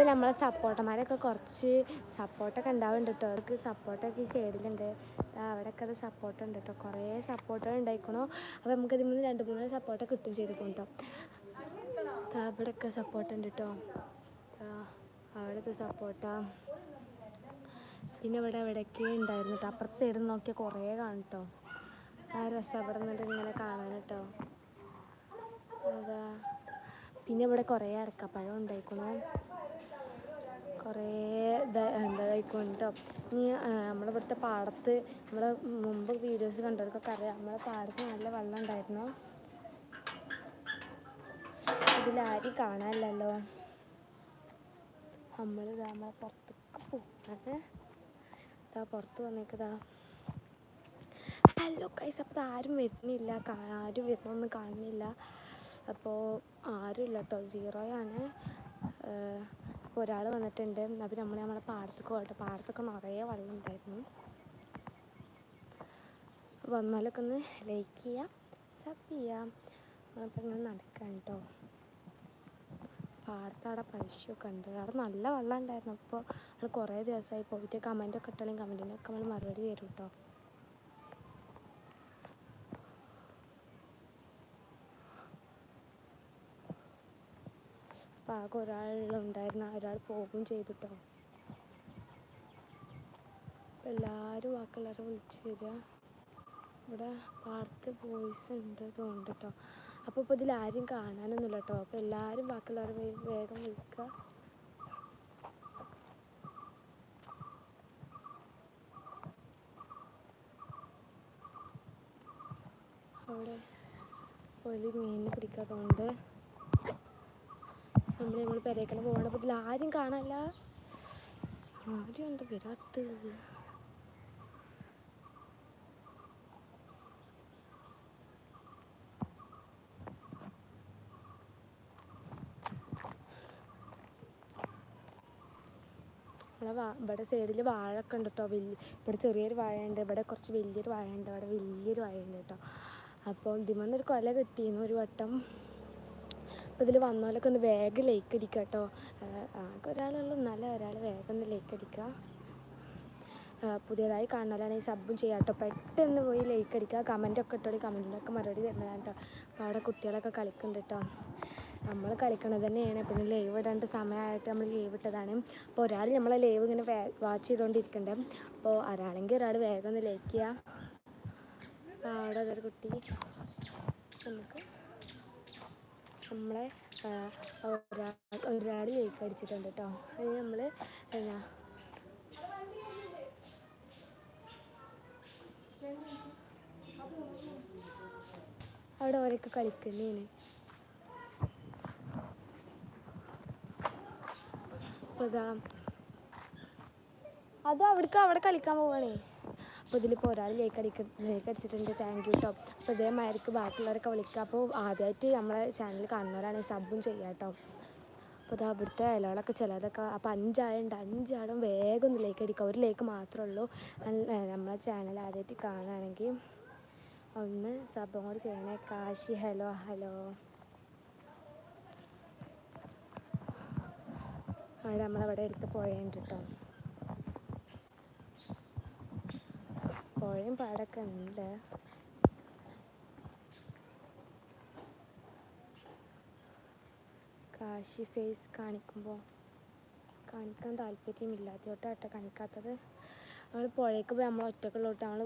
ഇപ്പം നമ്മളെ സപ്പോർട്ടർമാരൊക്കെ കുറച്ച് സപ്പോർട്ടൊക്കെ ഉണ്ടാവുന്നുണ്ട് കേട്ടോ അവർക്ക് സപ്പോർട്ടൊക്കെ ഈ സൈഡിലുണ്ട്. അവിടെയൊക്കെ അത് സപ്പോർട്ട് ഉണ്ട് കേട്ടോ കുറേ സപ്പോർട്ടുകൾ ഉണ്ടായിക്കണോ. അപ്പോൾ നമുക്ക് ഇതിൽ നിന്ന് രണ്ട് മൂന്ന് സപ്പോർട്ട് കിട്ടും ചെയ്തിരിക്കും കേട്ടോ അവിടെയൊക്കെ ഇവിടെയൊക്കെ സപ്പോർട്ട് ഉണ്ട് കേട്ടോ അവിടുത്തെ സപ്പോർട്ടാ. പിന്നെ ഇവിടെ എവിടെയൊക്കെ ഉണ്ടായിരുന്നു കേട്ടോ അപ്പുറത്തെ സൈഡിൽ നോക്കിയാൽ കുറേ കാണും കേട്ടോ ആ രസം അവിടെ നിന്നിട്ട് ഇങ്ങനെ കാണാൻ കേട്ടോ അതാ. പിന്നെ ഇവിടെ കുറേ അരക്കപ്പഴം ഉണ്ടായിക്കണു. കുറേ എന്തായിക്കോണം കേട്ടോ ഇനി ഇവിടുത്തെ പാടത്ത് നമ്മുടെ മുമ്പ് വീഡിയോസ് കണ്ടവർക്കൊക്കെ അറിയാം. നമ്മുടെ പാടത്ത് നല്ല വെള്ളം ഉണ്ടായിരുന്നു. ഇതിലാരും കാണാനില്ലല്ലോ. നമ്മൾ നമ്മളെ പുറത്തേക്ക് പോകണത് പുറത്ത് വന്നേക്കതാ. ഹലോ കൈസ് അപ്പോൾ ആരും വരുന്നില്ല. ആരും വരുന്നൊന്നും കാണുന്നില്ല. അപ്പോൾ ആരും ഇല്ല കേട്ടോ സീറോയാണ് അപ്പോൾ ഒരാൾ വന്നിട്ടുണ്ട്. അപ്പോൾ നമ്മൾ നമ്മുടെ പാടത്തേക്ക് പോകട്ടെ പാടത്തൊക്കെ നിറയെ വെള്ളം ഉണ്ടായിരുന്നു വന്നാലൊക്കെ ഒന്ന് ലൈക്ക് ചെയ്യാം സബ് ചെയ്യാം. അപ്പം ഇങ്ങനെ നടക്കാം കേട്ടോ പാടത്ത് അവിടെ പൈസയൊക്കെ ഉണ്ട്. അവിടെ നല്ല വെള്ളം ഉണ്ടായിരുന്നു. അപ്പോൾ നമ്മൾ കുറേ ദിവസമായി പോയിട്ട് കമന്റൊക്കെ ഇട്ടാലും കമന്റിനൊക്കെ നമ്മൾ മറുപടി തരും കേട്ടോ അപ്പോൾ ആകെ ഒരാളുണ്ടായിരുന്ന ഒരാൾ പോവുകയും ചെയ്തുട്ടോ. അപ്പോൾ എല്ലാവരും വാക്കുള്ളവരെ വിളിച്ച് വരിക. ഇവിടെ പാടത്ത് ബോയ്സ് ഉണ്ട് തോന്നുന്നുണ്ട് കേട്ടോ അപ്പോൾ ഇപ്പോൾ ഇതിൽ ആരും കാണാനൊന്നുമില്ല കേട്ടോ അപ്പോൾ എല്ലാവരും ബാക്കിയുള്ളവരെ വേ- വേഗം വിളിക്കുക അവിടെ ഒരു മീനിനെ പിടിക്കാത്തതുകൊണ്ട് നമ്മൾ നമ്മൾ പെരേക്കണം പോകണം അപ്പോൾ ഇതിൽ ആരും കാണാനല്ല. ആരും എന്താ വരാത്തത്? നമ്മളെ ഇവിടെ സൈഡിൽ വാഴയൊക്കെ ഉണ്ട് കേട്ടോ വലിയ ഇവിടെ ചെറിയൊരു വാഴയുണ്ട്. ഇവിടെ കുറച്ച് വലിയൊരു വാഴയുണ്ട്. ഇവിടെ വലിയൊരു വാഴയുണ്ട് കേട്ടോ അപ്പോൾ ഇതിമന്നൊരു കൊല കിട്ടിയിരുന്നു ഒരു വട്ടം. അപ്പോൾ ഇതിൽ വന്നോലൊക്കെ ഒന്ന് വേഗം ലൈക്ക് അടിക്കുക കേട്ടോ. ആകെ ഒരാളുള്ളൂ നല്ല ഒരാൾ വേഗം ഒന്ന് ലൈക്ക് അടിക്കുക പുതിയതായി കാണാനാണെങ്കിൽ സബും ചെയ്യാം കേട്ടോ. പെട്ടെന്ന് പോയി ലൈക്ക് അടിക്കുക കമന്റൊക്കെ ഇട്ടോളി. കമന്റിനൊക്കെ മറുപടി തരുന്നതാണ് കേട്ടോ. അവിടെ കുട്ടികളൊക്കെ കളിക്കുന്നുണ്ട് കേട്ടോ. നമ്മൾ കളിക്കണത് തന്നെയാണ്. പിന്നെ ലൈവ് ഇടേണ്ട സമയമായിട്ട് നമ്മൾ ലൈവ് ഇട്ടതാണ്. അപ്പോൾ ഒരാൾ നമ്മളെ ലൈവ് ഇങ്ങനെ വാച്ച് ചെയ്തുകൊണ്ടിരിക്കണ്ടേ അപ്പോൾ ഒരാളെങ്കിൽ ഒരാൾ വേഗം ഒന്ന് ലൈക്ക് ചെയ്യുക അവിടെ അതൊരു കുട്ടി. നമുക്ക് നമ്മളെ ഒരാൾ ഒരാൾ അടിച്ചിട്ടുണ്ട് കേട്ടോ അത് നമ്മൾ എന്നാ അവിടെ ഓരൊക്കെ കളിക്കുന്നേന് അപ്പോൾ അതാ അത് അവിടേക്ക് അവിടെ കളിക്കാൻ പോവാണേ. അപ്പോൾ ഇതിലിപ്പോൾ ഒരാൾ ലേക്ക് അടിക്ക ലേക്ക് അടിച്ചിട്ടുണ്ട്. താങ്ക് യു കേട്ടോ അപ്പോൾ ഇതേമാതിരിക്ക് ബാക്കിയുള്ളവരൊക്കെ വിളിക്കുക അപ്പോൾ ആദ്യമായിട്ട് നമ്മളെ ചാനൽ കാണുന്നവരാണെങ്കിൽ സബും ചെയ്യാം കേട്ടോ അപ്പോൾ അത് അവിടുത്തെ ഇലകളൊക്കെ ചിലതൊക്കെ അപ്പോൾ അഞ്ചാളുണ്ട്. അഞ്ചാളും വേഗം ഒന്ന് ലേക്ക് അടിക്കുക ഒരു ലേക്ക് മാത്രമേ ഉള്ളൂ. നമ്മളെ ചാനൽ ആദ്യമായിട്ട് കാണുകയാണെങ്കിൽ ഒന്ന് സബും കൂടി ചെയ്യണേ. കാശി ഹലോ ഹലോ അവിടെ നമ്മളവിടെ എടുത്ത് പുഴയുണ്ട് കേട്ടോ പുഴയും പാടൊക്കെ ഉണ്ട് കാശി ഫേസ് കാണിക്കുമ്പോൾ കാണിക്കാൻ താല്പര്യമില്ല. ആദ്യമായിട്ടാട്ടോ കാണിക്കാത്തത്. നമ്മൾ പുഴയ്ക്ക് പോയി നമ്മൾ ഒറ്റക്കുള്ളോട്ട് നമ്മൾ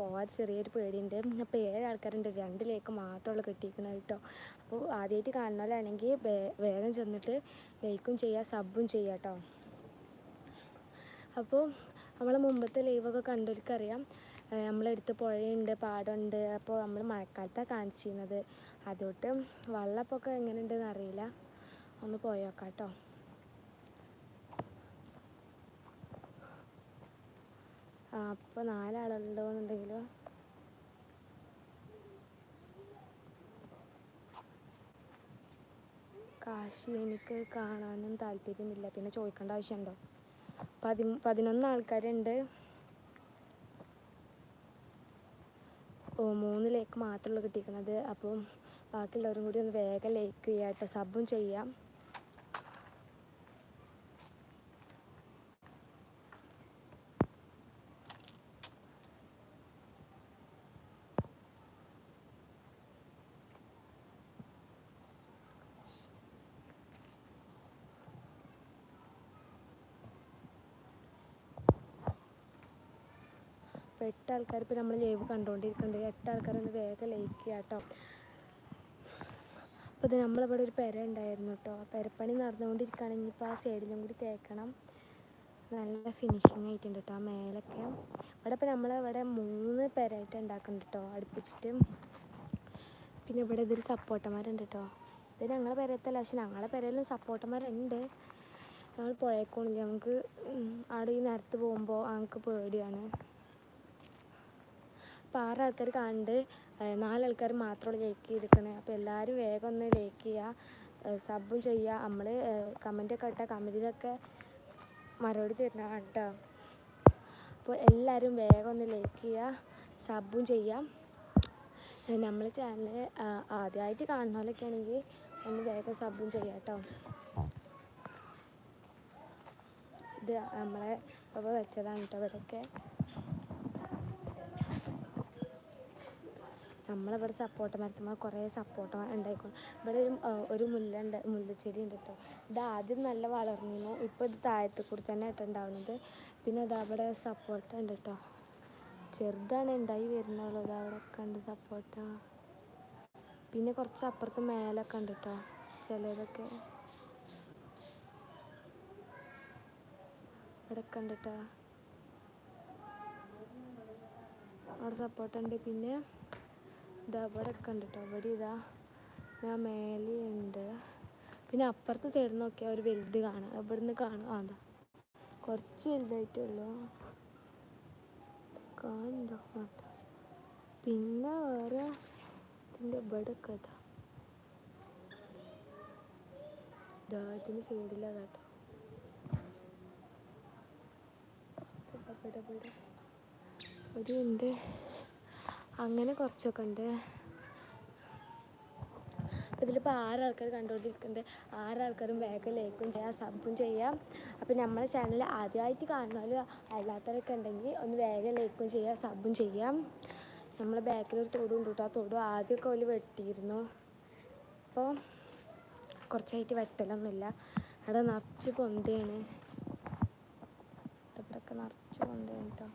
പോകാൻ ചെറിയൊരു പേടിയുണ്ട്. അപ്പോൾ ഏഴ് ആൾക്കാരുണ്ട്. രണ്ടിലേക്ക് മാത്രമുള്ള കിട്ടിയിരിക്കുന്നത് കേട്ടോ. അപ്പോൾ ആദ്യമായിട്ട് കാണുന്നവരാണെങ്കിൽ വേഗം ചെന്നിട്ട് ലൈക്കും ചെയ്യുക സബും ചെയ്യുക കേട്ടോ അപ്പോൾ നമ്മളെ മുമ്പത്തെ ലൈവൊക്കെ കണ്ടവർക്കറിയാം. നമ്മളെടുത്ത് പുഴയുണ്ട് പാടമുണ്ട്. അപ്പോൾ നമ്മൾ മഴക്കാലത്താണ് കാണിച്ചിരുന്നത്. അതുകൊണ്ട് എങ്ങനെ ഉണ്ടെന്ന് അറിയില്ല. ഒന്ന് പോയോക്കാം കേട്ടോ ആ അപ്പോൾ നാലാളുണ്ടോയെന്നുണ്ടെങ്കിലോ കാശി എനിക്ക് കാണാനും താല്പര്യമില്ല. പിന്നെ ചോദിക്കേണ്ട ആവശ്യമുണ്ടോ? പതി പതിനൊന്ന് ആൾക്കാരുണ്ട്. മൂന്ന് ലേക്ക് മാത്രമുള്ളൂ കിട്ടിയിരിക്കുന്നത്. അപ്പം ബാക്കിയുള്ളവരും കൂടി ഒന്ന് വേഗം ലൈക്ക് ചെയ്യാം കേട്ടോ സബും ചെയ്യാം. അപ്പോൾ എട്ട് ആൾക്കാർ ഇപ്പോൾ നമ്മൾ ലൈവ് കണ്ടുകൊണ്ടിരിക്കുന്നുണ്ട് എട്ട് ആൾക്കാരൊന്ന് വേഗം ലൈക്ക് ചെയ്യാം കേട്ടോ അപ്പോൾ ഇത് നമ്മളിവിടെ ഒരു പെര ഉണ്ടായിരുന്നു കേട്ടോ പെരപ്പണി നടന്നുകൊണ്ടിരിക്കുകയാണ്. ഇനിയിപ്പോൾ ആ സൈഡിലും കൂടി തേക്കണം. നല്ല ഫിനിഷിങ് ആയിട്ടുണ്ട് കേട്ടോ ആ മേലൊക്കെ. ഇവിടെ ഇപ്പോൾ നമ്മളിവിടെ മൂന്ന് പെരയായിട്ട് ഉണ്ടാക്കുന്നുണ്ട് കേട്ടോ അടുപ്പിച്ചിട്ട്. പിന്നെ ഇവിടെ ഇതൊരു സപ്പോട്ടന്മാരുണ്ട് കേട്ടോ ഇത് ഞങ്ങളെ പെരയത്തല്ല പക്ഷെ ഞങ്ങളെ പെരയിലും സപ്പോട്ടന്മാരുണ്ട് ഞങ്ങൾ പുഴയക്കോണില്ല നമുക്ക് അവിടെ ഈ നേരത്ത് പോകുമ്പോൾ ഞങ്ങൾക്ക് പേടിയാണ്. അപ്പോൾ ആറ് ആൾക്കാർ കാണുന്നുണ്ട് നാലാൾക്കാർ മാത്രമുള്ളൂ ലൈക്ക് ചെയ്തിരിക്കണേ. അപ്പോൾ എല്ലാവരും വേഗം ഒന്ന് ലൈക്ക് ചെയ്യുക സബും ചെയ്യുക നമ്മൾ കമന്റൊക്കെ ഇട്ടാൽ കമന്റിലൊക്കെ മറുപടി തരണം കേട്ടോ. അപ്പോൾ എല്ലാവരും വേഗം ഒന്ന് ലൈക്ക് ചെയ്യുക സബും ചെയ്യാം. നമ്മൾ ചാനൽ ആദ്യമായിട്ട് കാണുന്നവരൊക്കെ ആണെങ്കിൽ ഒന്ന് വേഗം സബും ചെയ്യാം കേട്ടോ. ഇത് നമ്മളെ വെച്ചതാണ് കേട്ടോ ഇവിടെയൊക്കെ നമ്മളിവിടെ സപ്പോർട്ട് മരത്തുമ്പോൾ കുറേ സപ്പോർട്ട് ഉണ്ടായിക്കോളും ഇവിടെ ഒരു ഒരു മുല്ലുണ്ട് മുല്ലച്ചെടി ഉണ്ട് കേട്ടോ ഇത് ആദ്യം നല്ല വളർന്നിരുന്നു. ഇപ്പോൾ ഇത് താഴത്തെ കൂടി തന്നെ കേട്ടോ ഉണ്ടാവുന്നത് പിന്നെ അത് അവിടെ സപ്പോർട്ട് ഉണ്ട് കേട്ടോ ചെറുതാണ് ഉണ്ടായി വരുന്നുള്ളൂ അവിടെ ഒക്കെ ഉണ്ട് സപ്പോർട്ട പിന്നെ കുറച്ച് അപ്പുറത്ത് മേലൊക്കെ ഉണ്ട് കേട്ടോ ചിലതൊക്കെ. ഇവിടെ ഉണ്ട് കേട്ടോ അവിടെ സപ്പോർട്ട് ഉണ്ട്. പിന്നെ ഇതാ അവിടെ ഒക്കെ കേട്ടോ ഇവിടെ ഇതാ ഞാൻ മേലെയുണ്ട് പിന്നെ അപ്പുറത്തെ സൈഡിൽ നോക്കിയാൽ ഒരു വലുത് കാണാം. ഇവിടുന്ന് കാണാം. അതാ കുറച്ച് വലുതായിട്ടുള്ളൂ കാണുന്നുണ്ടോ? അതാ പിന്നെ വേറെ ഇതിന്റെ ഇവിടെ ഒക്കെ ഇതാ ഇതാ ഇതിന്റെ ഇവിടെ ഒരു ഉണ്ട്. അങ്ങനെ കുറച്ചൊക്കെ ഉണ്ട്. ഇതിലിപ്പോൾ ആറാൾക്കാർ കണ്ടുകൊണ്ടിരിക്കുന്നുണ്ട്? ആറാൾക്കാരും വേഗം ലൈക്കും ചെയ്യാം സബും ചെയ്യാം. അപ്പോൾ നമ്മളെ ചാനൽ ആദ്യമായിട്ട് കാണുന്നാലും അല്ലാത്തവരൊക്കെ ഉണ്ടെങ്കിൽ ഒന്ന് വേഗം ലൈക്കും ചെയ്യാം സബും ചെയ്യാം. നമ്മളെ ബാക്കിലൊരു തോടും ഉണ്ട് കേട്ടോ. ആ തോടും ആദ്യമൊക്കെ ഒരു വെട്ടിയിരുന്നു. അപ്പോൾ കുറച്ചായിട്ട് വെട്ടലൊന്നുമില്ല. അവിടെ നിറച്ച് പൊന്തയാണ്. ഇവിടെയൊക്കെ നിറച്ച് പൊന്തയാണ് കേട്ടോ.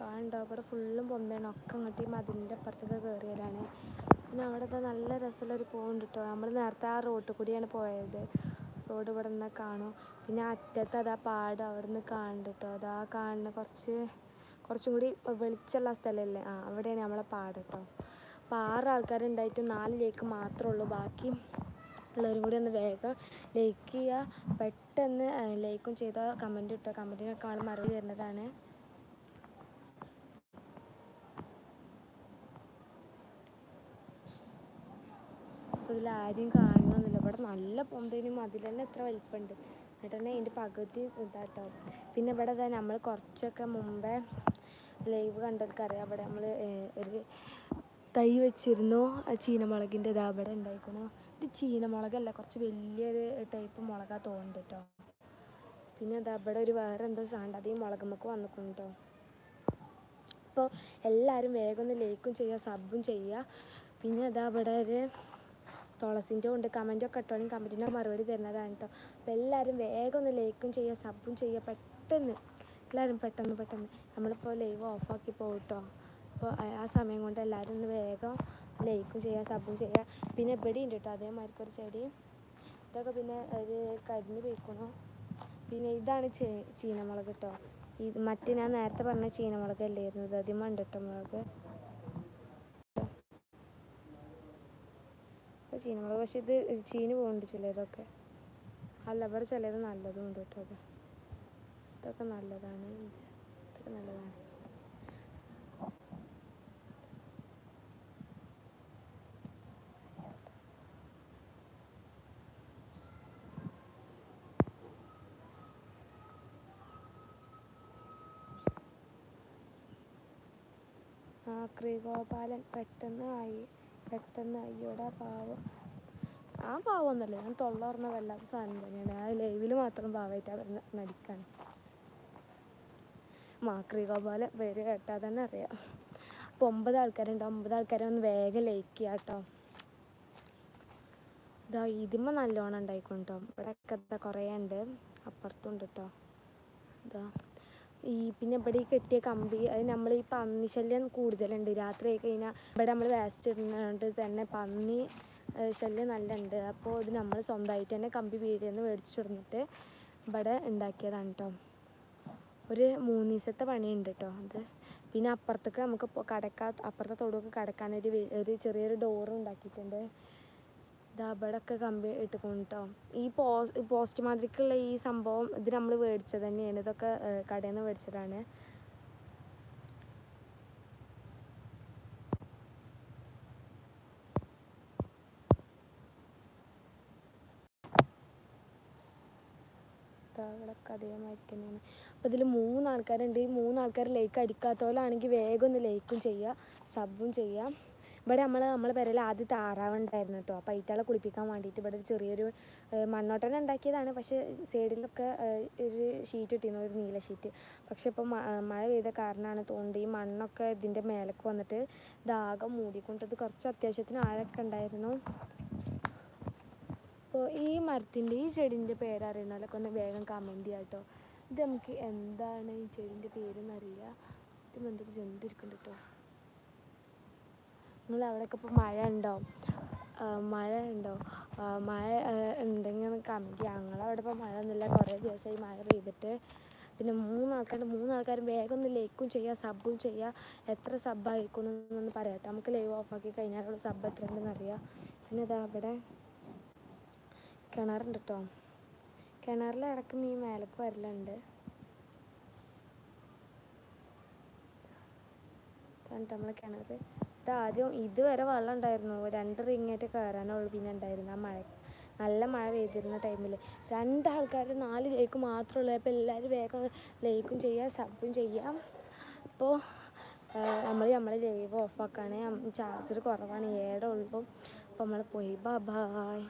കാണണ്ടോ അവിടെ ഫുള്ളും പൊന്തയാണ് ഒക്കെ അങ്ങോട്ട് ഈ മതിലിന്റെ അപ്പുറത്തൊക്കെ കയറിയാലാണ് പിന്നെ അവിടെ നല്ല രസമുള്ള ഒരു പോകുന്നുണ്ട് കേട്ടോ നമ്മൾ നേരത്തെ ആ റോട്ടിൽ കൂടിയാണ് പോയത്. റോഡ് ഇവിടെ നിന്ന് കാണും. പിന്നെ അറ്റത്ത് അതാ പാട് അവിടെ നിന്ന് കാണുന്നുണ്ട് കേട്ടോ അതാ കാണുന്ന കുറച്ച് കുറച്ചും കൂടി വെളിച്ചമുള്ള സ്ഥലമല്ലേ? ആ അവിടെയാണ് നമ്മളെ പാട് കേട്ടോ അപ്പോൾ ആറ് ആൾക്കാരുണ്ടായിട്ട് നാല് ലേക്ക് മാത്രമേ ഉള്ളൂ. ബാക്കി ഉള്ളവരും കൂടി ഒന്ന് വേഗം ലൈക്ക് ചെയ്യുക പെട്ടെന്ന് ലൈക്കും ചെയ്താൽ കമന്റ് കിട്ടുക കമന്റിനൊക്കെ നമ്മൾ മറുപടി തരുന്നതാണ്. അപ്പോൾ ഇതിൽ ആരെയും കാണണമെന്നില്ല ഇവിടെ നല്ല പൊന്തേനും അതിൽ തന്നെ എത്ര വലിപ്പമുണ്ട്. എന്നിട്ട് തന്നെ അതിന്റെ പകുതി ഇതാട്ടോ. പിന്നെ ഇവിടെ തന്നെ നമ്മൾ കുറച്ചൊക്കെ മുമ്പേ ലൈവ് കണ്ടവർക്കറിയാം. അവിടെ നമ്മൾ ഒരു തൈ വെച്ചിരുന്നു. ചീനമുളകിന്റെ ഇതാ അവിടെ ഉണ്ടായിക്കണു. ഇത് ചീനമുളകല്ല കുറച്ച് വലിയൊരു ടൈപ്പ് മുളകാ തോന്നുന്നുണ്ട് കേട്ടോ പിന്നെ അതാ അവിടെ ഒരു വേറെ എന്തോ സാണ്ട് അത് ഈ മുളകുമ്മക്ക് വന്നിട്ടുണ്ടോ അപ്പോൾ എല്ലാവരും വേഗം ഒന്ന് ലൈക്കും ചെയ്യുക സബും ചെയ്യുക പിന്നെ അതാ അവിടെ ഒരു തുളസിന്റെ ഉണ്ട് കമന്റൊക്കെ ഇട്ടോണെങ്കിൽ കമന്റിന് മറുപടി തരുന്നതാണ് കേട്ടോ അപ്പോൾ എല്ലാവരും വേഗം ഒന്ന് ലൈക്കും ചെയ്യുക സബും ചെയ്യുക പെട്ടെന്ന്. എല്ലാവരും പെട്ടെന്ന് പെട്ടെന്ന്. നമ്മളിപ്പോൾ ലൈവ് ഓഫാക്കി പോകും കേട്ടോ അപ്പോൾ ആ- സമയം കൊണ്ട് എല്ലാവരും ഒന്ന് വേഗം ലൈക്കും ചെയ്യുക സബും ചെയ്യുക. പിന്നെ ഇവിടെ ഉണ്ട് കേട്ടോ അതേമാതിരി ഒരു ചെടി. ഇതൊക്കെ പിന്നെ ഒരു കരിഞ്ഞ് പോയിക്കണു. പിന്നെ ഇതാണ് ചീനമുളക് കേട്ടോ ഇത് മറ്റേ ഞാൻ നേരത്തെ പറഞ്ഞ ചീനമുളക് അല്ലായിരുന്നു ഇത് അതിമ കേട്ടോ മുളക് ഇപ്പൊ ചീനമുളക്. പക്ഷെ ഇത് ചീന് പോകുന്നുണ്ട് ചിലതൊക്കെ. അല്ല ഇവിടെ ചിലത് നല്ലതും ഉണ്ട് കേട്ടോ അത്. ഇതൊക്കെ നല്ലതാണ്. ഇത് ഇതൊക്കെ നല്ലതാണ്. ആ ശ്രീഗോപാലൻ പെട്ടെന്ന് ആയി. പെട്ടെന്ന് അയ്യോടാ പാവം. ആ പാവമൊന്നുമല്ല ഞാൻ തൊള്ള പറഞ്ഞ വല്ലാത്ത സാധനം തന്നെയാണ്. ആ ലൈവിൽ മാത്രം പാവമായിട്ട് അവർ നടിക്കാണ് മാക്രി ഗോപാല പേര് കേട്ടാൽ തന്നെ അറിയാം. അപ്പോൾ ഒമ്പത് ആൾക്കാരുണ്ട്. ഒമ്പത് ആൾക്കാരെ ഒന്ന് വേഗം ലൈക്ക് ചെയ്യാം കേട്ടോ. ഇതാ ഇതിമ്മ നല്ലോണം ഉണ്ടായിക്കോട്ടോ ഇവിടെ ഒക്കെ ഇതാ കുറേ ഉണ്ട് അപ്പുറത്തുണ്ട് കേട്ടോ ഇതാ ഈ പിന്നെ ഇവിടെ ഈ കെട്ടിയ കമ്പി അത് നമ്മൾ ഈ പന്നി ശല്യം കൂടുതലുണ്ട്. രാത്രി ആയി കഴിഞ്ഞാൽ ഇവിടെ നമ്മൾ വേസ്റ്റ് ഇടുന്നതുകൊണ്ട് തന്നെ പന്നി ശല്യം നല്ല ഉണ്ട് അപ്പോൾ ഇത് നമ്മൾ സ്വന്തമായിട്ട് തന്നെ കമ്പി വീടിൽ നിന്ന് മേടിച്ചു കൊടുത്തിട്ട് ഇവിടെ ഉണ്ടാക്കിയതാണ് കേട്ടോ ഒരു മൂന്ന് ദിവസത്തെ പണിയുണ്ട് കേട്ടോ അത്. പിന്നെ അപ്പുറത്തേക്ക് നമുക്ക് കടക്കാ അപ്പുറത്തെ തൊടുവൊക്കെ കടക്കാനൊരു ഒരു ചെറിയൊരു ഡോറ് ഉണ്ടാക്കിയിട്ടുണ്ട്. ഇതാ ഇവിടെയൊക്കെ കമ്പി ഇട്ടുകൊണ്ട് കേട്ടോ ഈ പോസ് പോസ്റ്റ് മാതിരിക്കുള്ള ഈ സംഭവം ഇത് നമ്മൾ മേടിച്ചത് തന്നെയാണ്. ഇതൊക്കെ കടയിൽ നിന്ന് മേടിച്ചതാണ്. ഇവിടെയൊക്കെ അതേമാതിരി അപ്പോൾ ഇതിൽ മൂന്ന് ആൾക്കാരുണ്ട് ഈ മൂന്ന് ആൾക്കാർ ലൈക്ക് അടിക്കാത്തവരാണെങ്കിൽ വേഗം ഒന്ന് ലൈക്കും ചെയ്യുക സബും ചെയ്യാം. ഇവിടെ നമ്മൾ നമ്മളെ പെരയിൽ ആദ്യം താറാവുണ്ടായിരുന്നു കേട്ടോ. അപ്പോൾ അയിറ്റാളെ കുളിപ്പിക്കാൻ വേണ്ടിയിട്ട് ഇവിടെ ചെറിയൊരു മണ്ണോട്ടനെ ഉണ്ടാക്കിയതാണ്. പക്ഷേ സൈഡിലൊക്കെ ഒരു ഷീറ്റ് ഇട്ടിരുന്നു ഒരു നീല ഷീറ്റ്. പക്ഷേ ഇപ്പോൾ മഴ പെയ്ത കാരണമാണ് തോന്നുന്നത് ഈ മണ്ണൊക്കെ ഇതിന്റെ മേലേക്ക് വന്നിട്ട് ദാഹം മൂടിക്കൊണ്ടത് കുറച്ച് അത്യാവശ്യത്തിന് ആഴൊക്കെ ഉണ്ടായിരുന്നു. അപ്പോൾ ഈ മരത്തിന്റെ ഈ ചെടീന്റെ പേരറിയണമല്ലൊക്കെ ഒന്ന് വേഗം കമന്റ് ചെയ്യാം കേട്ടോ. ഇത് നമുക്ക് എന്താണ് ഈ ചെടീന്റെ പേര് അറിയില്ല ഇത് എന്തൊരു ജന്തു ഇരിക്കുന്നുണ്ട് കേട്ടോ. നിങ്ങൾ അവിടെയൊക്കെ ഇപ്പോൾ മഴ ഉണ്ടോ? മഴ ഉണ്ടോ? മഴ എന്തെങ്കിലും കമന്റ് ചെയ്യാം. ഞങ്ങളവിടെ ഇപ്പോൾ മഴ ഒന്നുമില്ല. കുറേ ദിവസമായി മഴ പെയ്തിട്ട്. പിന്നെ മൂന്ന് മൂന്നാൾക്കാരും വേഗം ഒന്ന് ലൈക്കും ചെയ്യുക സബ്ബും ചെയ്യുക എത്ര സബ് എന്നൊന്ന് പറയാം നമുക്ക് ലൈവ് ഓഫാക്കി അവിടെ സബ്ബ് എത്ര ഉണ്ടെന്ന് അറിയാം. പിന്നെ ഇതാ അവിടെ കിണറുണ്ട് കേട്ടോ കിണറിൽ ഇടയ്ക്ക് മീൻ മേലേക്ക് വരലുണ്ട്. നമ്മളെ കിണർ ഇത് ആദ്യം ഇതുവരെ വെള്ളം ഉണ്ടായിരുന്നു. രണ്ട് റിങ്ങേറ്റ് കയറാനുള്ളൂ പിന്നെ ഉണ്ടായിരുന്നു ആ മഴ നല്ല മഴ പെയ്തിരുന്ന ടൈമിൽ രണ്ടാൾക്കാർ നാല് ലേക്ക് മാത്രമേ ഉള്ളൂ. അപ്പോൾ എല്ലാവരും വേഗം ലേക്കും ചെയ്യുക സബും ചെയ്യാം. അപ്പോൾ നമ്മൾ നമ്മൾ ലൈവ് ഓഫാക്കാണ് ചാർജർ കുറവാണ്. ഏടെ ഉള്ളൂ. അപ്പോൾ നമ്മൾ പോയി. ബാ ബായ്